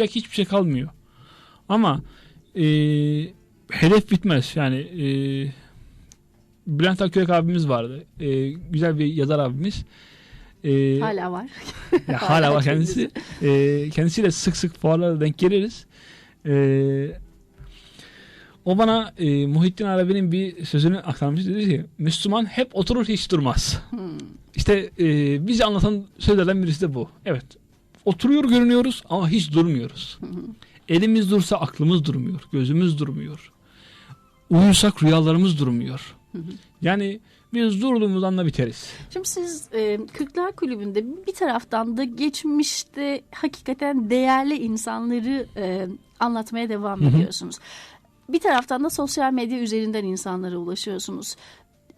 yapacak hiçbir şey kalmıyor. Ama e, hedef bitmez. Yani e, Bülent Akkürek abimiz vardı. E, güzel bir yazar abimiz. E, Hala var. ya hala var kendisi. E, kendisiyle sık sık fuarlara denk geliriz. E, o bana e, Muhittin Arabi'nin bir sözünü aktarmış. Dedi ki Müslüman hep oturur hiç durmaz. Hmm. İşte e, bizi anlatan sözlerden birisi de bu. Evet. Oturuyor görünüyoruz ama hiç durmuyoruz. Elimiz dursa aklımız durmuyor. Gözümüz durmuyor. Uyusak rüyalarımız durmuyor. Yani biz durduğumuz anda biteriz. Şimdi siz e, Kırklar Kulübü'nde bir taraftan da geçmişte hakikaten değerli insanları e, anlatmaya devam Hı hı. ediyorsunuz. Bir taraftan da sosyal medya üzerinden insanlara ulaşıyorsunuz.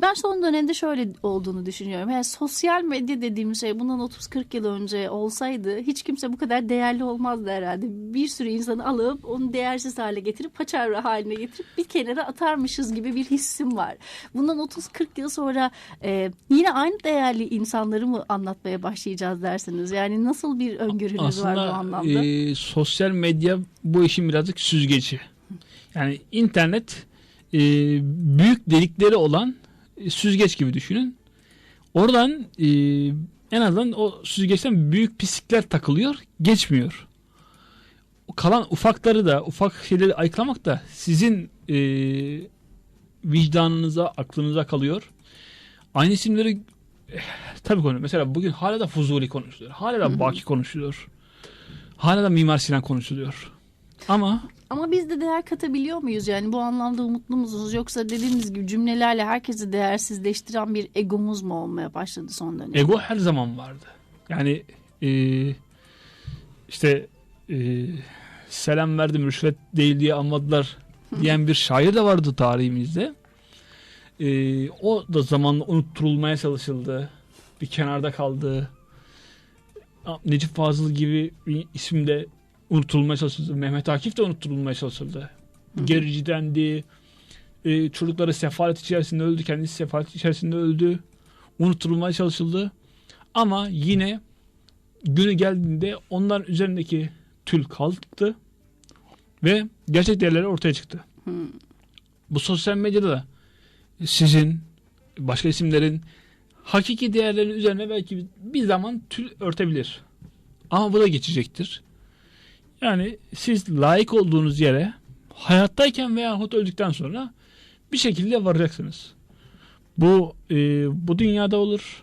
Ben son dönemde şöyle olduğunu düşünüyorum. Yani sosyal medya dediğim şey bundan 30-40 yıl önce olsaydı hiç kimse bu kadar değerli olmazdı herhalde. Bir sürü insanı alıp onu değersiz hale getirip paçavra haline getirip bir kenara atarmışız gibi bir hissim var. Bundan 30-40 yıl sonra e, yine aynı değerli insanları mı anlatmaya başlayacağız dersiniz? Yani nasıl bir öngörünüz var bu Aslında anlamda? e, sosyal medya bu işin birazcık süzgeci. Yani internet e, büyük delikleri olan süzgeç gibi düşünün. Oradan e, en azından o süzgeçten büyük pislikler takılıyor, geçmiyor. Kalan ufakları da, ufak şeyleri ayıklamak da sizin e, vicdanınıza, aklınıza kalıyor. Aynı isimleri eh, tabii konu. Mesela bugün hala da Fuzuli konuşuluyor. Hala da Baki konuşuluyor. Hala da Mimar Sinan konuşuluyor. Ama Ama biz de değer katabiliyor muyuz? Yani bu anlamda umutlu musunuz? Yoksa dediğimiz gibi cümlelerle herkesi değersizleştiren bir egomuz mu olmaya başladı son dönemde? ego her zaman vardı. Yani e, işte e, selam verdim rüşvet değil diye anladılar diyen bir şair de vardı tarihimizde. E, o da zamanla unutturulmaya çalışıldı. Bir kenarda kaldı. Necip Fazıl gibi bir isim de unutulmaya çalışıldı. Mehmet Akif de unutturulmaya çalışıldı. Gerici dendi. E, çocukları sefalet içerisinde öldü. Kendisi sefalet içerisinde öldü. Unutturulmaya çalışıldı. Ama yine günü geldiğinde onların üzerindeki tül kalktı ve gerçek değerleri ortaya çıktı. Hmm. Bu sosyal medyada da sizin başka isimlerin hakiki değerlerin üzerine belki bir zaman tül örtebilir. Ama bu da geçecektir. Yani siz layık olduğunuz yere hayattayken veyahut öldükten sonra bir şekilde varacaksınız. Bu e, bu dünyada olur,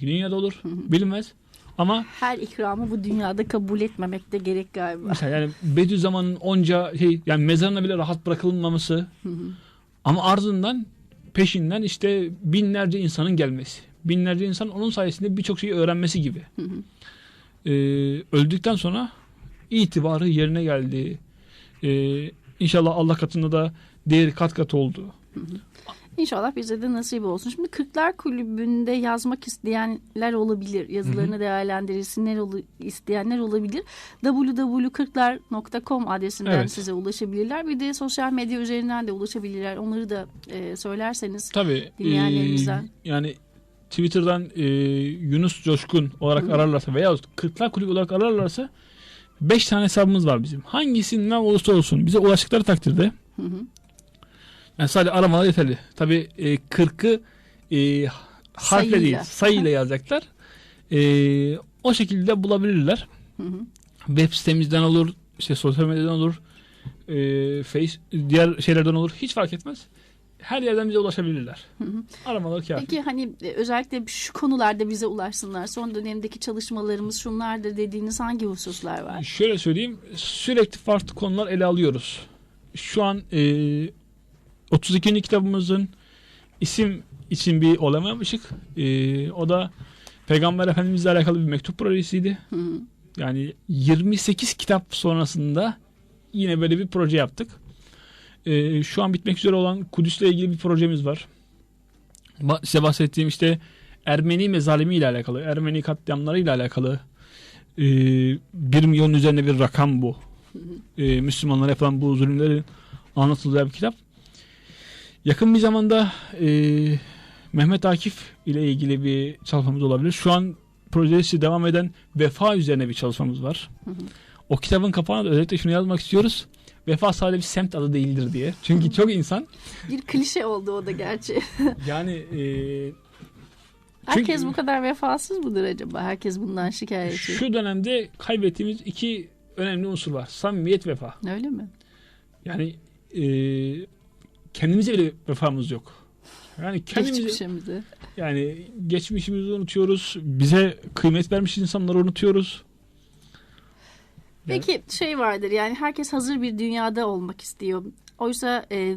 dünyada olur, bilinmez. Ama Her ikramı bu dünyada kabul etmemek de gerek galiba. mesela yani Bediüzzaman'ın onca şey yani mezarına bile rahat bırakılmaması ama ardından peşinden işte binlerce insanın gelmesi. Binlerce insan onun sayesinde birçok şeyi öğrenmesi gibi. Ee, öldükten sonra itibarı yerine geldi. Ee, inşallah Allah katında da değeri kat kat oldu. İnşallah bize de nasip olsun. Şimdi Kırklar Kulübü'nde yazmak isteyenler olabilir. Yazılarını değerlendirilsinler ol- isteyenler olabilir. www.kırklar.com adresinden Evet. size ulaşabilirler. Bir de sosyal medya üzerinden de ulaşabilirler. Onları da e, söylerseniz. Tabii. Dinleyenlerimizden. e, yani Twitter'dan e, Yunus Coşkun olarak ararlarsa veya Kırklar Kulübü olarak ararlarsa 5 tane hesabımız var bizim. Hangisinden olursa olsun bize ulaştıkları takdirde Hı hı. yani sadece aramalar yeterli. Tabii e, 40'ı e, harfle Sayıyla. değil sayıyla yazacaklar. E, o şekilde bulabilirler. Hı hı. Web sitemizden olur, işte sosyal medyadan olur, e, face diğer şeylerden olur. Hiç fark etmez. Her yerden bize ulaşabilirler. Aramaları kafi. Peki hani e, özellikle şu konularda bize ulaşsınlar. Son dönemdeki çalışmalarımız şunlardır dediğiniz hangi hususlar var? Şöyle söyleyeyim. Sürekli farklı konular ele alıyoruz. Şu an e, 32. kitabımızın isim için bir olama yapmışık. E, o da Peygamber Efendimizle alakalı bir mektup projesiydi. Hı hı. Yani 28 kitap sonrasında yine böyle bir proje yaptık. E, şu an bitmek üzere olan Kudüs'le ilgili bir projemiz var. Ba- size bahsettiğim işte Ermeni mezalimi ile alakalı, Ermeni katliamları ile alakalı e, bir milyonun üzerinde bir rakam bu. E, Müslümanlara yapılan bu zulümlerin anlatıldığı bir kitap. Yakın bir zamanda e, Mehmet Akif ile ilgili bir çalışmamız olabilir. Şu an projesi devam eden vefa üzerine bir çalışmamız var. o kitabın kapağına da özellikle şunu yazmak istiyoruz. Vefa sadece bir semt adı değildir diye. Çünkü çok insan Bir klişe oldu o da gerçi. yani e, Herkes Çünkü- bu kadar vefasız mıdır acaba? Herkes bundan şikayetçi. şu dönemde kaybettiğimiz iki önemli unsur var. Samimiyet vefa. Öyle mi? Yani e, kendimize bile vefamız yok. Yani Geçmişimizi. yani geçmişimizi unutuyoruz. Bize kıymet vermiş insanları unutuyoruz. Peki şey vardır yani herkes hazır bir dünyada olmak istiyor. Oysa e,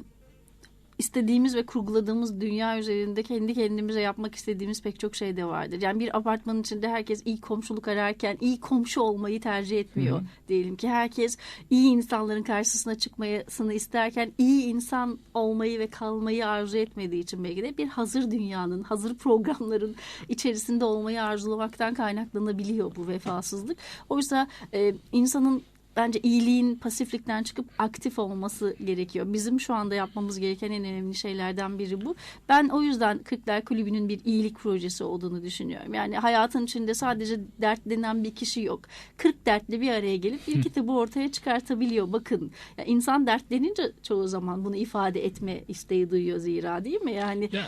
istediğimiz ve kurguladığımız dünya üzerinde kendi kendimize yapmak istediğimiz pek çok şey de vardır. Yani bir apartmanın içinde herkes iyi komşuluk ararken iyi komşu olmayı tercih etmiyor. Hı hı. Diyelim ki herkes iyi insanların karşısına çıkmasını isterken iyi insan olmayı ve kalmayı arzu etmediği için belki de bir hazır dünyanın, hazır programların içerisinde olmayı arzulamaktan kaynaklanabiliyor bu vefasızlık. Oysa e, insanın bence iyiliğin pasiflikten çıkıp aktif olması gerekiyor. Bizim şu anda yapmamız gereken en önemli şeylerden biri bu. Ben o yüzden Kırklar Kulübü'nün bir iyilik projesi olduğunu düşünüyorum. Yani hayatın içinde sadece dertlenen bir kişi yok. 40 dertli bir araya gelip bir kitabı ortaya çıkartabiliyor. Bakın ya insan dertlenince çoğu zaman bunu ifade etme isteği duyuyor zira değil mi? Yani Ya,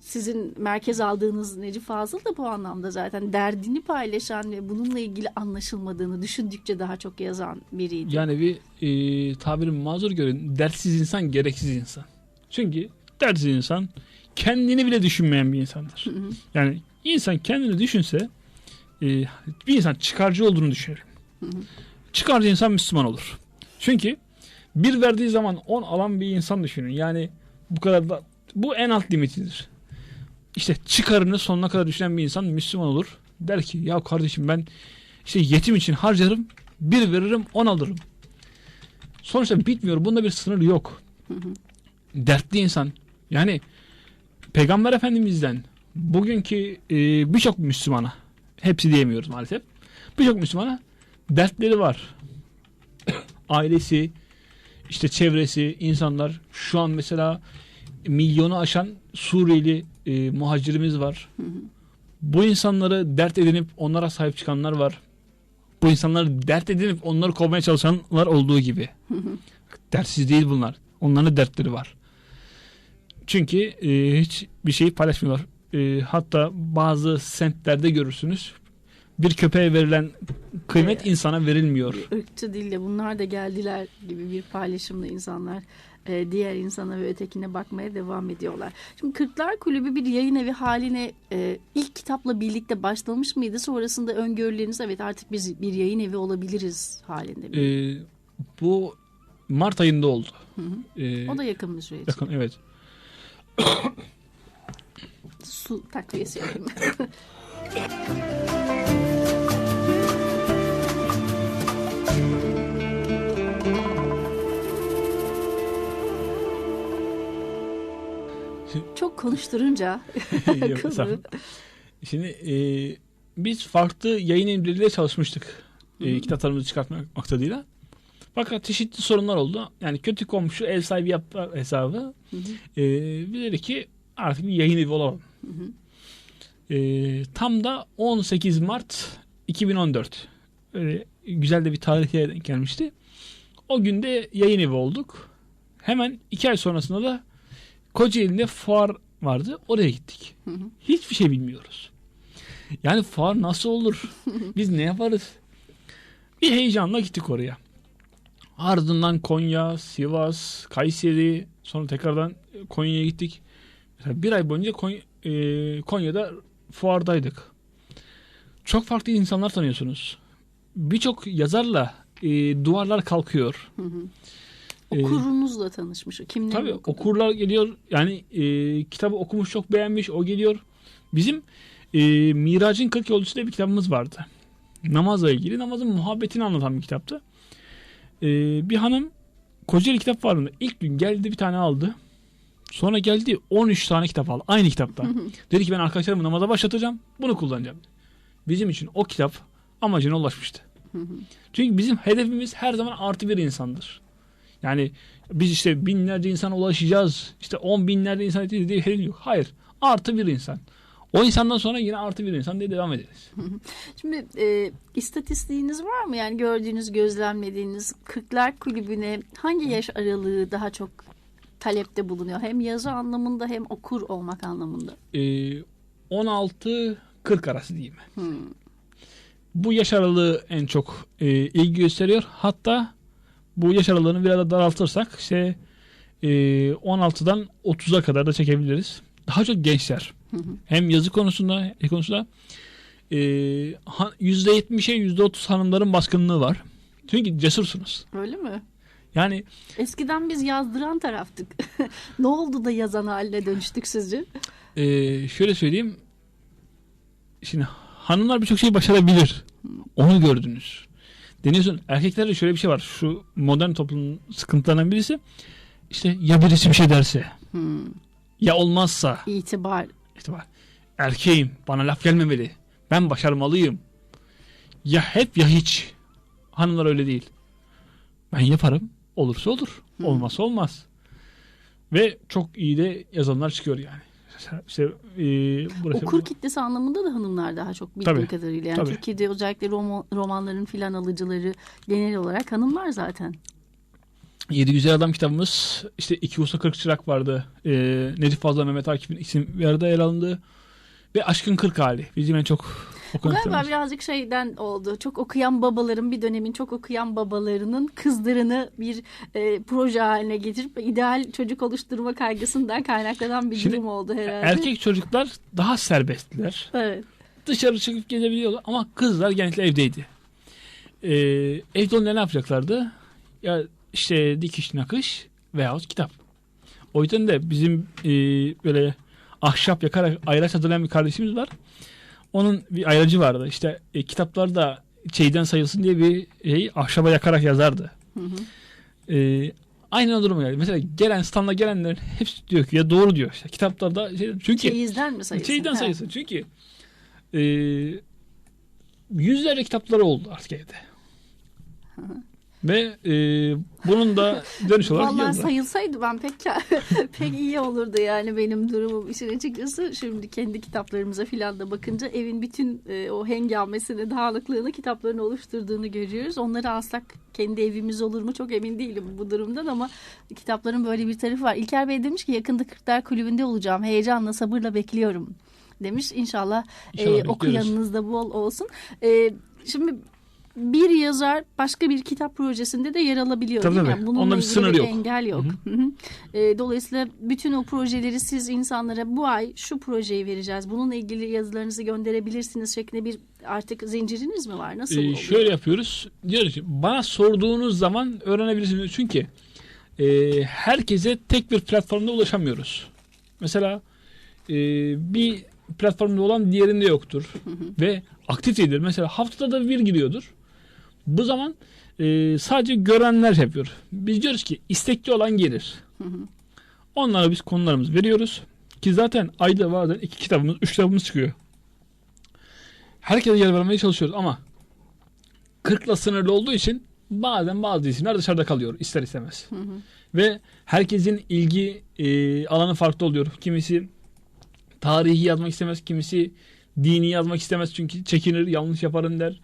sizin merkez aldığınız Necip Fazıl da bu anlamda zaten derdini paylaşan ve bununla ilgili anlaşılmadığını düşündükçe daha çok yazan biriydi. yani bir e, tabirim mazur görün. Dertsiz insan gereksiz insan. Çünkü dertsiz insan kendini bile düşünmeyen bir insandır. Hı hı. Yani insan kendini düşünse e, bir insan çıkarcı olduğunu düşünür. Hı hı. Çıkarcı insan Müslüman olur. Çünkü bir verdiği zaman on alan bir insan düşünün. Yani bu kadar da bu en alt limitidir. İşte çıkarını sonuna kadar düşünen bir insan Müslüman olur. Der ki ya kardeşim ben işte yetim için harcarım bir veririm on alırım. Sonuçta bitmiyor. Bunda bir sınır yok. Dertli insan. Yani Peygamber Efendimiz'den bugünkü e, birçok Müslümana hepsi diyemiyoruz maalesef. Birçok Müslümana dertleri var. Ailesi, işte çevresi, insanlar. Şu an mesela milyonu aşan Suriyeli e, muhacirimiz var. Bu insanları dert edinip onlara sahip çıkanlar var. Bu insanları dert edinip onları kovmaya çalışanlar olduğu gibi. Dertsiz değil bunlar. Onların dertleri var. Çünkü e, hiç bir şey paylaşmıyorlar. E, hatta bazı semtlerde görürsünüz. Bir köpeğe verilen kıymet E, insana verilmiyor. Bir ırkçı dille bunlar da geldiler gibi bir paylaşımla insanlar e, diğer insana ve ötekine bakmaya devam ediyorlar. Şimdi Kırklar Kulübü bir yayın evi haline e, ilk kitapla birlikte başlamış mıydı? Sonrasında öngörüleriniz evet artık biz bir yayın evi olabiliriz halinde mi? E, bu Mart ayında oldu. Hı hı. E, O da yakın bir süreç. yakın, evet. Su takviyesi yapayım. Çok konuşturunca konu. Şimdi e, biz farklı yayın evleriyle çalışmıştık. E, kitaplarımızı çıkartmak maksadıyla. Fakat çeşitli sorunlar oldu. Yani kötü komşu ev sahibi yapma hesabı. Hı hı, E, biz dedik ki artık bir yayın evi olalım. hı hı. E, tam da 18 Mart 2014. Öyle güzel de bir tarihe denk gelmişti. O günde yayın evi olduk. Hemen iki ay sonrasında da Kocaeli'nde fuar vardı. Oraya gittik. Hı hı. Hiçbir şey bilmiyoruz. Yani fuar nasıl olur? Biz ne yaparız? Bir heyecanla gittik oraya. Ardından Konya, Sivas, Kayseri, sonra tekrardan Konya'ya gittik. Mesela bir ay boyunca Konya, e, Konya'da fuardaydık. Çok farklı insanlar tanıyorsunuz. Birçok yazarla e, duvarlar kalkıyor. Hı hı. Ee, Okurunuzla tanışmış. Kimle Tabii okurlar geliyor. Yani e, kitabı okumuş çok beğenmiş. O geliyor. Bizim e, Miracın 40 Yolcusu diye bir kitabımız vardı. Namazla ilgili. Namazın muhabbetini anlatan bir kitaptı. E, bir hanım Kocaeli kitap vardı. İlk gün geldi bir tane aldı. Sonra geldi 13 tane kitap aldı. Aynı kitaptan. Dedi ki ben arkadaşlarımı namaza başlatacağım. Bunu kullanacağım. Bizim için o kitap amacına ulaşmıştı. Çünkü bizim hedefimiz her zaman artı bir insandır. Yani biz işte binlerce insana ulaşacağız. İşte on binlerce insan diye bir hedef yok. Hayır. Artı bir insan. O insandan sonra yine artı bir insan diye devam ederiz. Şimdi e, istatistiğiniz var mı? Yani gördüğünüz, gözlemlediğiniz Kırklar Kulübü'ne hangi yaş aralığı daha çok talepte bulunuyor? Hem yazı anlamında hem okur olmak anlamında. Ee, 16-40 arası diyeyim. Hmm. Bu yaş aralığı en çok e, ilgi gösteriyor. Hatta bu yaş aralığını biraz da daraltırsak işte e, 16'dan 30'a kadar da çekebiliriz. Daha çok gençler. Hı hı. Hem yazı konusunda, e konusunda e, ha- %70'e %30 hanımların baskınlığı var. Çünkü cesursunuz. Öyle mi? Yani Eskiden biz yazdıran taraftık. ne oldu da yazan haline dönüştük sizce? e, şöyle söyleyeyim. Şimdi hanımlar birçok şey başarabilir. Onu gördünüz. Deniyorsun erkeklerde şöyle bir şey var. Şu modern toplumun sıkıntılarından birisi işte ya birisi bir şey derse Hmm. ya olmazsa İtibar. işte bak erkeğim bana laf gelmemeli. Ben başarmalıyım. Ya hep ya hiç. Hanımlar öyle değil. Ben yaparım. Olursa olur. Hı. Olmazsa olmaz. Ve çok iyi de yazanlar çıkıyor yani. İşte, e, burası, Okur kitlesi anlamında da hanımlar daha çok bildiğim Tabii, kadarıyla. Yani tabii. Türkiye'de özellikle roman- romanların filan alıcıları genel olarak hanımlar zaten. Yedi Güzel Adam kitabımız işte iki usta kırk çırak vardı. E, Necip Fazıl Mehmet Akif'in isim bir arada yer alındı. Ve Aşkın Kırk Hali. Bizim en çok Bu galiba birazcık şeyden oldu. Çok okuyan babaların bir dönemin çok okuyan babalarının kızlarını bir e, proje haline getirip ideal çocuk oluşturma kaygısından kaynaklanan bir Şimdi, durum oldu herhalde. Erkek çocuklar daha serbesttiler. Evet. Dışarı çıkıp gezebiliyorlar ama kızlar genellikle evdeydi. Ee, evde olunca ne yapacaklardı? Ya işte dikiş nakış veyahut kitap. O yüzden de bizim e, böyle ahşap yakarak ayraç hazırlayan bir kardeşimiz var. Onun bir ayracı vardı. İşte e, kitaplarda şeyden sayılsın diye bir şey ahşaba yakarak yazardı. Hı hı. Ee, aynen o durum geldi. Mesela gelen standa gelenlerin hepsi diyor ki ya doğru diyor. İşte kitaplarda şey, çünkü Çeyizden mi sayılsın? Şeyden Ha. sayısın. Çünkü e, yüzlerce kitapları oldu artık evde. Ve e, bunun da dönüş olarak Vallahi yazılar. sayılsaydı ben pek pek iyi olurdu yani benim durumum işin açıkçası. Şimdi kendi kitaplarımıza filan da bakınca evin bütün e, o hengamesini, dağınıklığını kitapların oluşturduğunu görüyoruz. Onları alsak kendi evimiz olur mu çok emin değilim bu durumdan ama kitapların böyle bir tarafı var. İlker Bey demiş ki yakında Kırklar Kulübü'nde olacağım. Heyecanla sabırla bekliyorum demiş. İnşallah, İnşallah e, okuyanınız da bol olsun. E, şimdi bir yazar başka bir kitap projesinde de yer alabiliyor Tabii değil mi? Yani bununla Onda bir sınır bir yok. engel yok. Hı hı. E, dolayısıyla bütün o projeleri siz insanlara bu ay şu projeyi vereceğiz. Bununla ilgili yazılarınızı gönderebilirsiniz şeklinde bir artık zinciriniz mi var? Nasıl E, oluyor? şöyle yapıyoruz. Diyoruz ki bana sorduğunuz zaman öğrenebilirsiniz. Çünkü e, herkese tek bir platformda ulaşamıyoruz. Mesela e, bir platformda olan diğerinde yoktur. Ve aktif değildir. Mesela haftada da bir giriyordur. Bu zaman e, sadece görenler yapıyor. Biz diyoruz ki istekli olan gelir. Onlara biz konularımızı veriyoruz. Ki zaten ayda bazen iki kitabımız, üç kitabımız çıkıyor. Herkese yer vermeye çalışıyoruz ama 40'la sınırlı olduğu için bazen bazı isimler dışarıda kalıyor ister istemez. Hı hı. Ve herkesin ilgi e, alanı farklı oluyor. Kimisi tarihi yazmak istemez, kimisi dini yazmak istemez çünkü çekinir, yanlış yaparım der.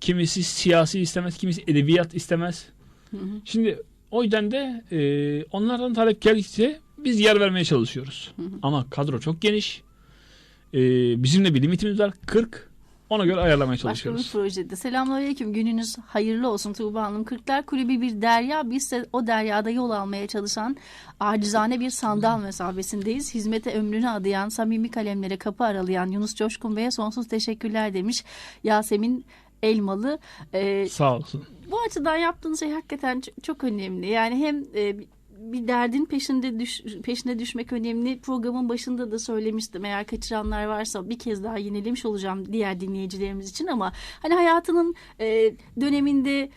Kimisi siyasi istemez, kimisi edebiyat istemez. Hı hı. Şimdi o yüzden de e, onlardan talep geldikçe biz yer vermeye çalışıyoruz. Hı hı. Ama kadro çok geniş. E, bizim de bir limitimiz var 40. Ona göre ayarlamaya Başka bir çalışıyoruz. projede. Selamünaleyküm. Gününüz hayırlı olsun Tuğba Hanım. Kırklar Kulübü bir derya. Biz de o deryada yol almaya çalışan acizane bir sandal mesabesindeyiz. Hizmete ömrünü adayan, samimi kalemlere kapı aralayan Yunus Coşkun Bey'e sonsuz teşekkürler demiş. Yasemin Elmalı. Ee, Sağ olsun. bu açıdan yaptığınız şey hakikaten çok önemli. Yani hem e, bir derdin peşinde düş, peşine düşmek önemli. Programın başında da söylemiştim. Eğer kaçıranlar varsa bir kez daha yinelemiş olacağım diğer dinleyicilerimiz için ama hani hayatının e, döneminde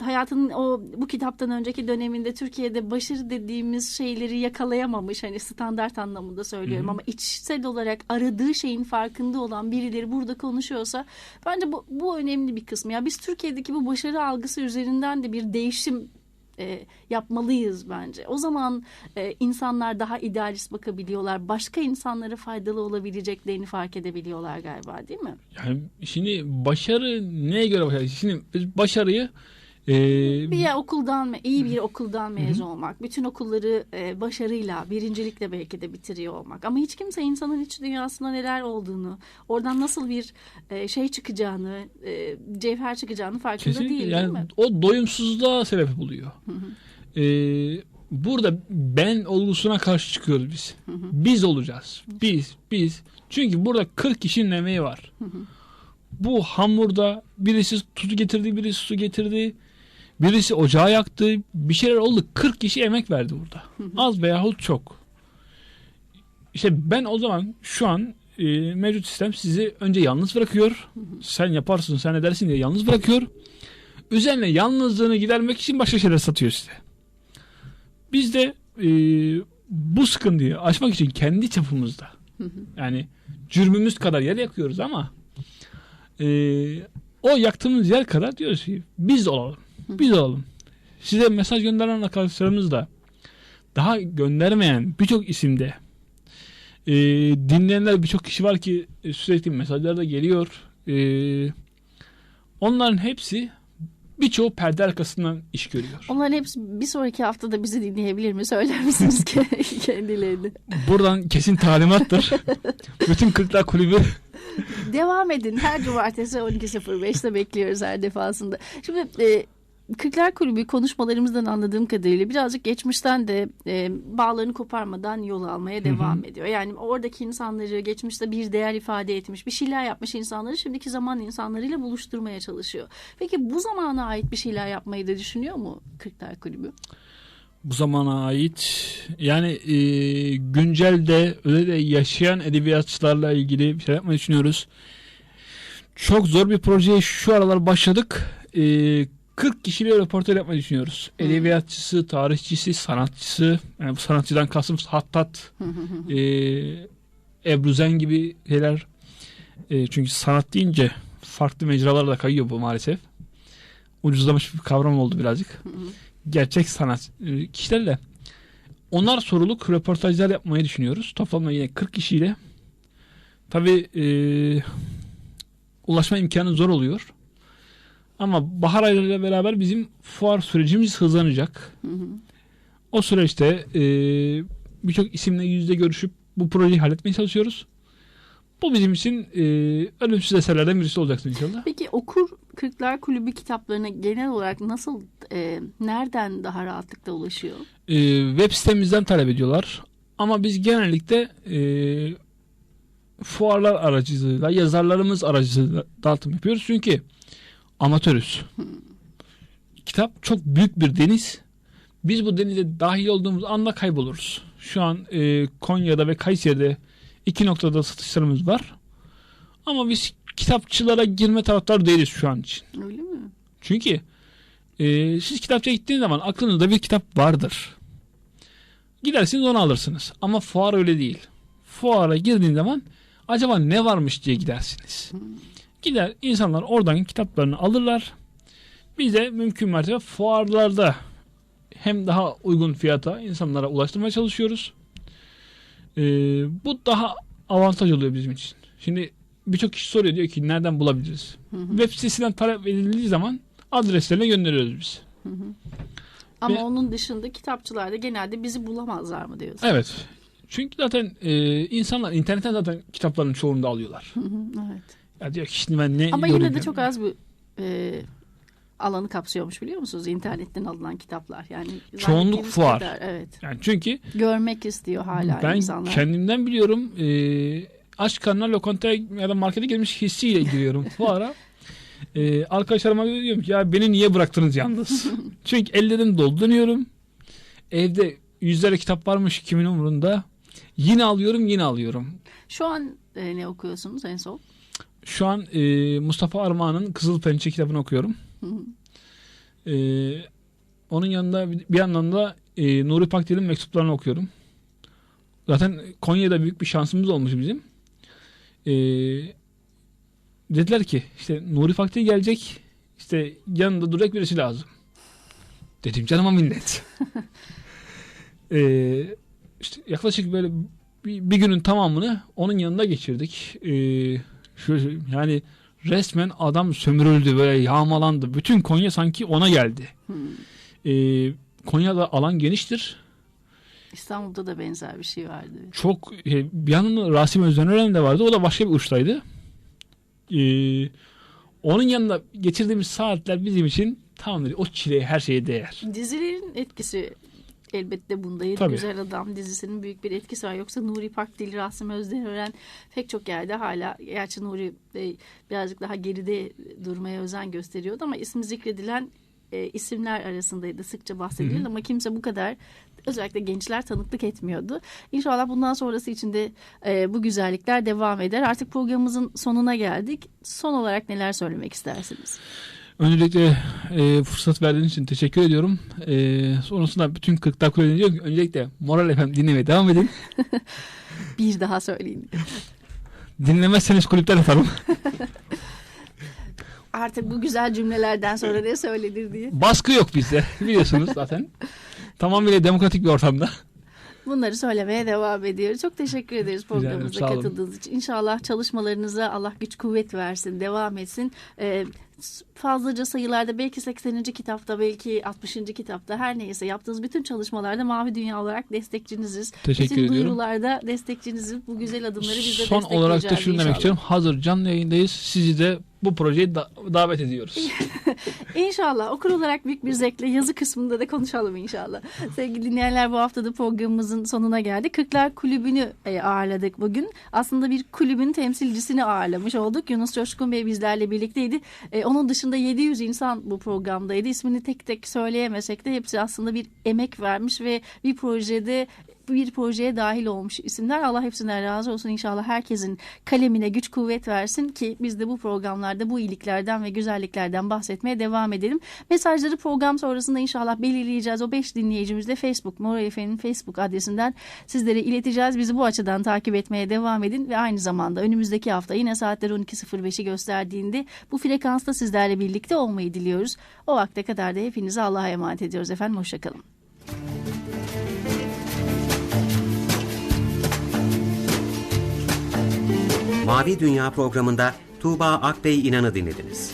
hayatının o bu kitaptan önceki döneminde Türkiye'de başarı dediğimiz şeyleri yakalayamamış hani standart anlamında söylüyorum Hı hı. ama içsel olarak aradığı şeyin farkında olan birileri burada konuşuyorsa bence bu, bu önemli bir kısmı. Ya biz Türkiye'deki bu başarı algısı üzerinden de bir değişim e, yapmalıyız bence. O zaman e, insanlar daha idealist bakabiliyorlar. Başka insanlara faydalı olabileceklerini fark edebiliyorlar galiba değil mi? Yani şimdi başarı neye göre başarı? Şimdi biz başarıyı e, Bir ya okuldan iyi bir okuldan mezun olmak, bütün okulları e, başarıyla, birincilikle belki de bitiriyor olmak. Ama hiç kimse insanın iç dünyasında neler olduğunu, oradan nasıl bir e, şey çıkacağını, e, cevher çıkacağını farkında kesinlikle değil yani değil mi? o doyumsuzluğa sebep oluyor. E, burada ben olgusuna karşı çıkıyoruz biz. Biz olacağız. Biz, biz. Çünkü burada 40 kişinin emeği var. Bu hamurda birisi tuzu getirdi, birisi su getirdi. Birisi ocağı yaktı. Bir şeyler oldu. 40 kişi emek verdi burada. Az veyahut çok. İşte ben o zaman şu an e, mevcut sistem sizi önce yalnız bırakıyor. Sen yaparsın, sen edersin diye yalnız bırakıyor. Üzerine yalnızlığını gidermek için başka şeyler satıyor size. Biz de e, bu sıkıntıyı aşmak için kendi çapımızda yani cürmümüz kadar yer yakıyoruz ama e, o yaktığımız yer kadar diyoruz ki biz olalım. Biz olalım. Size mesaj gönderen arkadaşlarımız da daha göndermeyen birçok isimde e, dinleyenler birçok kişi var ki e, sürekli mesajlar da geliyor. E, onların hepsi birçoğu perde arkasından iş görüyor. Onların hepsi bir sonraki haftada bizi dinleyebilir mi? Söyler misiniz ki kendilerini? Buradan kesin talimattır. Bütün Kırklar Kulübü Devam edin. Her cumartesi 12.05'te bekliyoruz her defasında. Şimdi e, Kırklar Kulübü konuşmalarımızdan anladığım kadarıyla birazcık geçmişten de e, bağlarını koparmadan yol almaya devam ediyor. Yani oradaki insanları geçmişte bir değer ifade etmiş, bir şeyler yapmış insanları şimdiki zaman insanlarıyla buluşturmaya çalışıyor. Peki bu zamana ait bir şeyler yapmayı da düşünüyor mu Kırklar Kulübü? bu zamana ait yani e, güncelde özellikle yaşayan edebiyatçılarla ilgili bir şey yapmayı düşünüyoruz. Çok zor bir projeye şu aralar başladık. E, 40 kişiyle röportaj yapmayı düşünüyoruz. Edebiyatçısı, tarihçisi, sanatçısı. Yani bu sanatçıdan kastım Hattat, e, Ebruzen gibi şeyler. E, çünkü sanat deyince farklı mecralara da kayıyor bu maalesef. Ucuzlamış bir kavram oldu birazcık gerçek sanat e, kişilerle onlar soruluk röportajlar yapmayı düşünüyoruz. Toplamda yine 40 kişiyle. Tabi e, ulaşma imkanı zor oluyor. Ama bahar aylarıyla beraber bizim fuar sürecimiz hızlanacak. O süreçte e, birçok isimle yüzde görüşüp bu projeyi halletmeye çalışıyoruz. Bu bizim için e, ölümsüz eserlerden birisi olacaktır inşallah. Peki okur Kırklar Kulübü kitaplarına genel olarak nasıl, e, nereden daha rahatlıkla ulaşıyor? e, web sitemizden talep ediyorlar. Ama biz genellikle e, fuarlar aracılığıyla, yazarlarımız aracılığıyla dağıtım yapıyoruz. Çünkü amatörüz. Kitap çok büyük bir deniz. Biz bu denize dahil olduğumuz anda kayboluruz. Şu an e, Konya'da ve Kayseri'de iki noktada satışlarımız var. Ama biz kitapçılara girme taraftarı değiliz şu an için. Öyle mi? Çünkü e, siz kitapçıya gittiğiniz zaman aklınızda bir kitap vardır. Gidersiniz onu alırsınız. Ama fuar öyle değil. Fuara girdiğin zaman acaba ne varmış diye gidersiniz. Gider insanlar oradan kitaplarını alırlar. Biz de mümkün mertebe fuarlarda hem daha uygun fiyata insanlara ulaştırmaya çalışıyoruz. E, bu daha avantaj oluyor bizim için. Şimdi birçok kişi soruyor diyor ki nereden bulabiliriz? Web sitesinden talep edildiği zaman adreslerine gönderiyoruz biz. Ama Ve- onun dışında kitapçılarda genelde bizi bulamazlar mı diyorsun? Evet. Çünkü zaten e, insanlar internetten zaten kitapların çoğunu da alıyorlar. Hı hı, evet. Ya diyor ki şimdi ben ne Ama yine de çok az bir e, alanı kapsıyormuş biliyor musunuz? İnternetten alınan kitaplar. Yani Çoğunluk fuar. kadar, evet. Yani çünkü Görmek istiyor hala ben insanlar. kendimden biliyorum e, aç karnına lokantaya ya da markete gelmiş hissiyle giriyorum fuara. E, arkadaşlarıma diyorum ki ya beni niye bıraktınız yalnız? Çünkü ellerim dolu dönüyorum. Evde yüzlerce kitap varmış kimin umurunda. Yine alıyorum yine alıyorum. Şu an e, ne okuyorsunuz en son? Şu an e, Mustafa Armağan'ın Kızıl Pençe kitabını okuyorum. Hı hı. E, onun yanında bir yandan da e, Nuri Pakdil'in mektuplarını okuyorum. Zaten Konya'da büyük bir şansımız olmuş bizim. E, dediler ki işte Nuri Pakdil gelecek işte yanında duracak birisi lazım. Dedim canıma minnet. Ee, işte yaklaşık böyle bir, bir günün tamamını onun yanında geçirdik. Ee, şöyle, yani resmen adam sömürüldü böyle yağmalandı. Bütün Konya sanki ona geldi. Hmm. Ee, Konya'da alan geniştir. İstanbul'da da benzer bir şey vardı. Çok e, bir yanında Rasim Özdenören de vardı. O da başka bir uçtaydı. Ee, onun yanında geçirdiğimiz saatler bizim için tamamdır. O çileye her şeye değer. Dizilerin etkisi elbette bunda. Yedi Tabii. Güzel Adam dizisinin büyük bir etkisi var. Yoksa Nuri Pakdil, Rasim Özdenören pek çok yerde hala gerçi Nuri birazcık daha geride durmaya özen gösteriyordu ama ismi zikredilen e, isimler arasındaydı. Sıkça hı. ama kimse bu kadar özellikle gençler tanıklık etmiyordu. İnşallah bundan sonrası için de e, bu güzellikler devam eder. Artık programımızın sonuna geldik. Son olarak neler söylemek istersiniz? Öncelikle e, fırsat verdiğiniz için teşekkür ediyorum. E, sonrasında bütün 40 dakika diyorum ki öncelikle Moral FM dinlemeye devam edin. Bir daha söyleyin. Dinlemezseniz kulüpten atarım. Artık bu güzel cümlelerden sonra ne söylenir diye. Baskı yok bizde biliyorsunuz zaten. Tamamıyla demokratik bir ortamda. Bunları söylemeye devam ediyoruz. Çok teşekkür ederiz programımıza katıldığınız için. İnşallah çalışmalarınıza Allah güç kuvvet versin, devam etsin. Ee, fazlaca sayılarda belki 80. kitapta belki 60. kitapta her neyse yaptığınız bütün çalışmalarda Mavi Dünya olarak destekçiniziz. Teşekkür bütün ediyorum. duyurularda destekçiniziz. Bu güzel adımları biz de Son olarak da şunu demek istiyorum. Hazır canlı yayındayız. Sizi de bu projeye da- davet ediyoruz. İnşallah okur olarak büyük bir zevkle yazı kısmında da konuşalım inşallah. Sevgili dinleyenler bu hafta da programımızın sonuna geldik. Kırklar Kulübü'nü e, ağırladık bugün. Aslında bir kulübün temsilcisini ağırlamış olduk. Yunus Coşkun Bey bizlerle birlikteydi. E, onun dışında 700 insan bu programdaydı. İsmini tek tek söyleyemesek de hepsi aslında bir emek vermiş ve bir projede bir projeye dahil olmuş isimler. Allah hepsinden razı olsun. İnşallah herkesin kalemine güç kuvvet versin ki biz de bu programlarda bu iyiliklerden ve güzelliklerden bahsetmeye devam edelim. Mesajları program sonrasında inşallah belirleyeceğiz. O 5 dinleyicimizle Facebook, Moral Efe'nin Facebook adresinden sizlere ileteceğiz. Bizi bu açıdan takip etmeye devam edin ve aynı zamanda önümüzdeki hafta yine saatler 12.05'i gösterdiğinde bu frekansta sizlerle birlikte olmayı diliyoruz. O vakte kadar da hepinize Allah'a emanet ediyoruz efendim. Hoşçakalın. Mavi Dünya programında Tuğba Akbey İnan'ı dinlediniz.